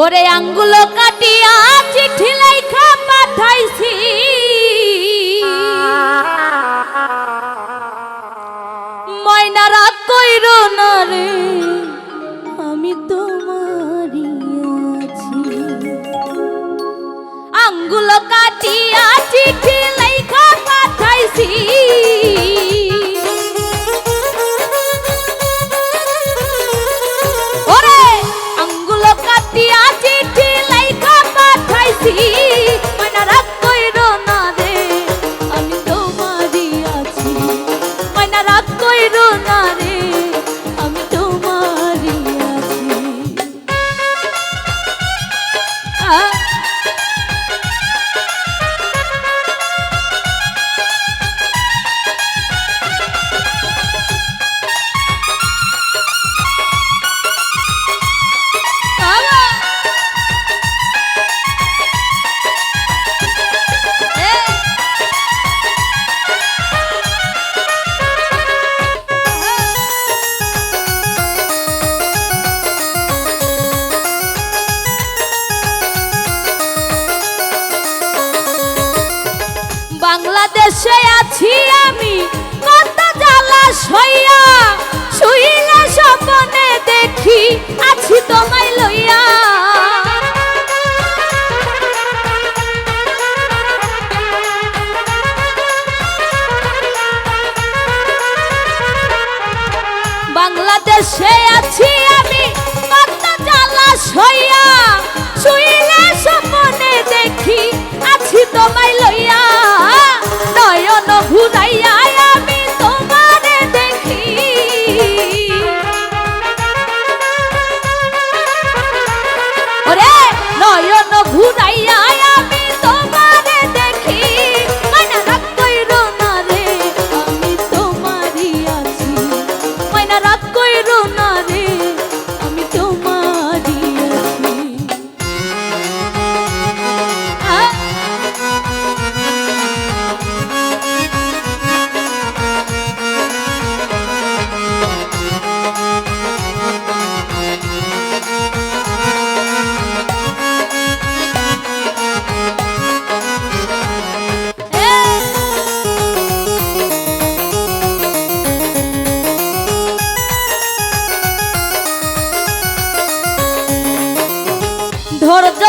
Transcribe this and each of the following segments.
ওরে আঙ্গুলো কাটিয়া চিঠি লেখা পাঠাইছি। ময়নারা কইর না রে, আমি তোমারই আছি। আঙ্গুলো কাটিয়া পাশে আছি আমি।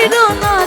ছাইরো না।